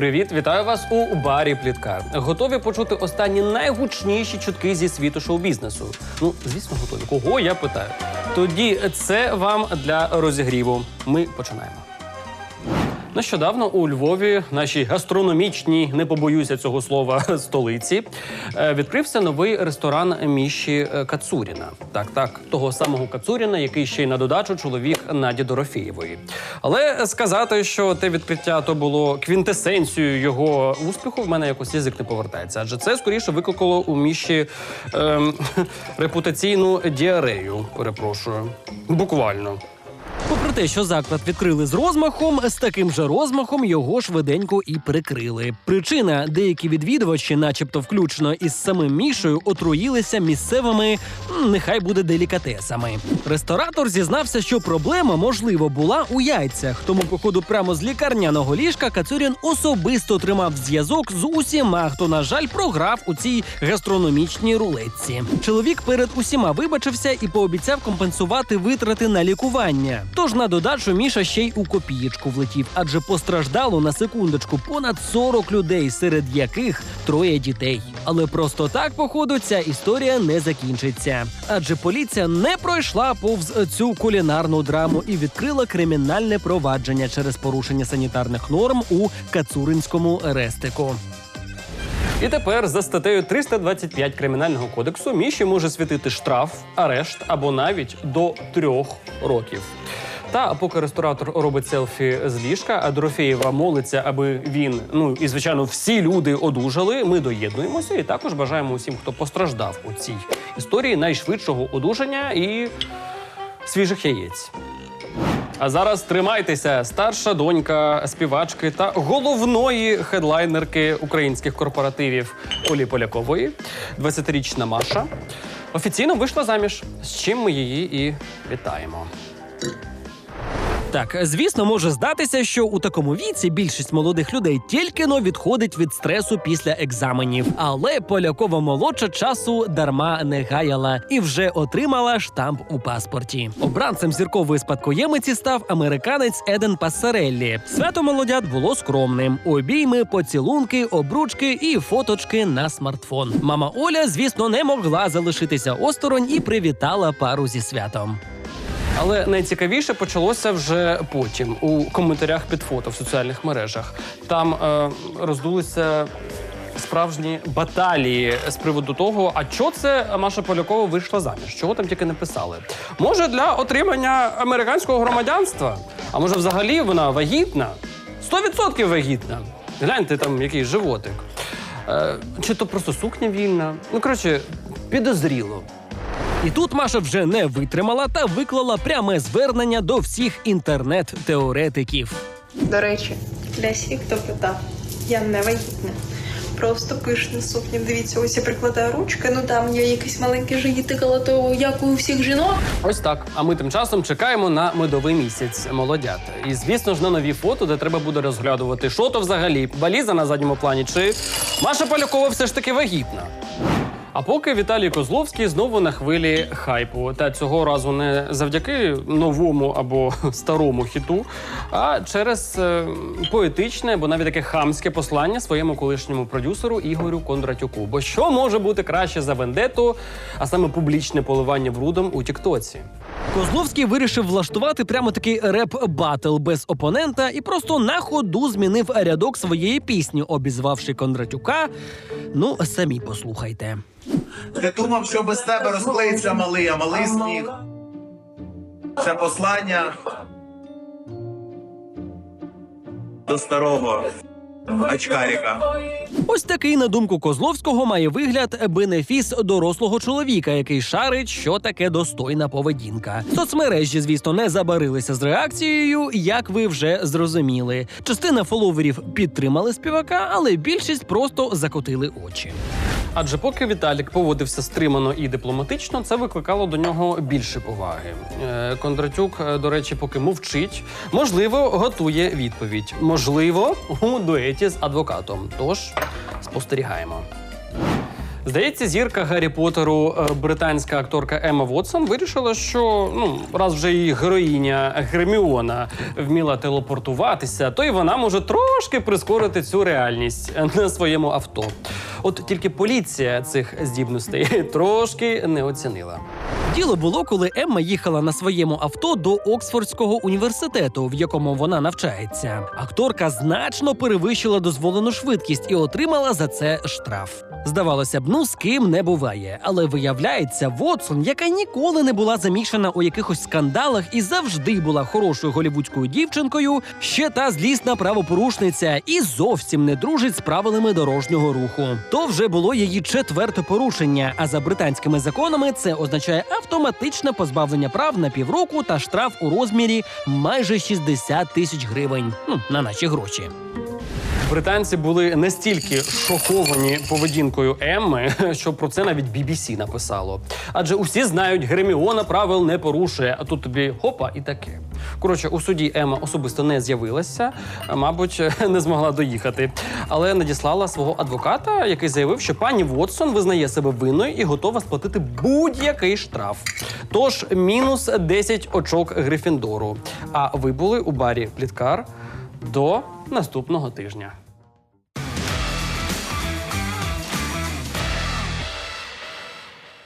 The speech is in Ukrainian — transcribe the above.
Привіт, вітаю вас у барі Пліткар. Готові почути останні найгучніші чутки зі світу шоу-бізнесу. Ну, звісно, готові. Кого я питаю? Тоді це вам для розігріву. Ми починаємо. Нещодавно у Львові, нашій гастрономічній, не побоюся цього слова, столиці, е, відкрився новий ресторан Міші е, Кацуріна. Так, так, того самого Кацуріна, який ще й на додачу чоловік Наді Дорофєєвої. Але сказати, що те відкриття то було квінтесенцією його успіху, в мене якось язик не повертається. Адже це скоріше викликало у Міші ем, репутаційну діарею. Перепрошую, буквально. Попри те, що заклад відкрили з розмахом, з таким же розмахом його швиденько і прикрили. Причина деякі відвідувачі, начебто включно із самим мішою, отруїлися місцевими, нехай буде делікатесами. Ресторатор зізнався, що проблема можливо була у яйцях. Тому, походу, прямо з лікарняного ліжка Кацурін особисто тримав зв'язок з усіма, хто, на жаль, програв у цій гастрономічній рулетці. Чоловік перед усіма вибачився і пообіцяв компенсувати витрати на лікування. Тож на додачу Міша ще й у копієчку влетів, адже постраждало на секундочку понад 40 людей, серед яких троє дітей. Але просто так, походу, ця історія не закінчиться. Адже поліція не пройшла повз цю кулінарну драму і відкрила кримінальне провадження через порушення санітарних норм у Кацуринському рестику. І тепер за статтею 325 кримінального кодексу Міші може світити штраф, арешт або навіть до трьох років. Та поки ресторатор робить селфі з ліжка, а Дорофєєва молиться, аби він, ну і звичайно, всі люди одужали. Ми доєднуємося і також бажаємо усім, хто постраждав у цій історії, найшвидшого одужання і свіжих яєць. А зараз тримайтеся, старша донька співачки та головної хедлайнерки українських корпоративів Олі Полякової, 20-річна Маша, офіційно вийшла заміж, з чим ми її і вітаємо. Так, звісно, може здатися, що у такому віці більшість молодих людей тільки но відходить від стресу після екзаменів. Але Полякова молодша часу дарма не гаяла і вже отримала штамп у паспорті. Обранцем зіркової спадкоємиці став американець Еден Пассареллі. Свято молодят було скромним: обійми, поцілунки, обручки і фоточки на смартфон. Мама Оля, звісно, не могла залишитися осторонь і привітала пару зі святом. Але найцікавіше почалося вже потім у коментарях під фото в соціальних мережах. Там е, роздулися справжні баталії з приводу того, а чого це Маша Полякова вийшла заміж? Чого там тільки не писали? Може, для отримання американського громадянства? А може, взагалі вона вагітна? 100% вагітна. Гляньте там який животик. Е, чи то просто сукня вільна? Ну коротше, підозріло. І тут Маша вже не витримала та виклала пряме звернення до всіх інтернет-теоретиків. До речі, для всіх, хто питав, я не вагітна. Просто пишна сукня. Дивіться, ось я прикладаю ручки, ну там є якийсь маленький живітик, але то як у всіх жінок. Ось так. А ми тим часом чекаємо на медовий місяць молодят. І звісно ж на нові фото, де треба буде розглядувати, що то взагалі валіза на задньому плані, чи Маша Полякова все ж таки вагітна. А поки Віталій Козловський знову на хвилі хайпу. Та цього разу не завдяки новому або старому хіту, а через е, поетичне, або навіть таке хамське послання своєму колишньому продюсеру Ігорю Кондратюку. Бо що може бути краще за вендету, а саме публічне поливання брудом у Тіктоці? Козловський вирішив влаштувати прямо такий реп-батл без опонента і просто на ходу змінив рядок своєї пісні, обізвавши Кондратюка. Ну, самі послухайте. Ти думав, що без тебе розклеїться малий, а малий сніг. Це послання до старого очкаріка. Ось такий, на думку Козловського, має вигляд бенефіс дорослого чоловіка, який шарить, що таке достойна поведінка. Соцмережі, звісно, не забарилися з реакцією, як ви вже зрозуміли. Частина фоловерів підтримали співака, але більшість просто закотили очі. Адже поки Віталік поводився стримано і дипломатично, це викликало до нього більше поваги. Е, Кондратюк, е, до речі, поки мовчить, можливо, готує відповідь. Можливо, у дуеті з адвокатом. Тож спостерігаємо. Здається, зірка Гаррі Поттеру, е, британська акторка Емма Вотсон, вирішила, що ну раз вже її героїня Герміона вміла телепортуватися, то і вона може трошки прискорити цю реальність на своєму авто. От тільки поліція цих здібностей трошки не оцінила. Діло було, коли Емма їхала на своєму авто до Оксфордського університету, в якому вона навчається. Акторка значно перевищила дозволену швидкість і отримала за це штраф. Здавалося б, ну з ким не буває. Але виявляється, Вотсон, яка ніколи не була замішана у якихось скандалах і завжди була хорошою голівудською дівчинкою, ще та злісна правопорушниця і зовсім не дружить з правилами дорожнього руху. То вже було її четверте порушення. А за британськими законами це означає автоматичне позбавлення прав на півроку та штраф у розмірі майже 60 тисяч гривень. Ну на наші гроші. Британці були настільки шоковані поведінкою Емми, що про це навіть BBC написало. Адже усі знають, Герміона правил не порушує, а тут тобі хопа і таке. Коротше, у суді Емма особисто не з'явилася, мабуть, не змогла доїхати, але надіслала свого адвоката, який заявив, що пані Вотсон визнає себе винною і готова сплатити будь-який штраф. Тож мінус 10 очок Грифіндору. А ви були у барі Пліткар до наступного тижня.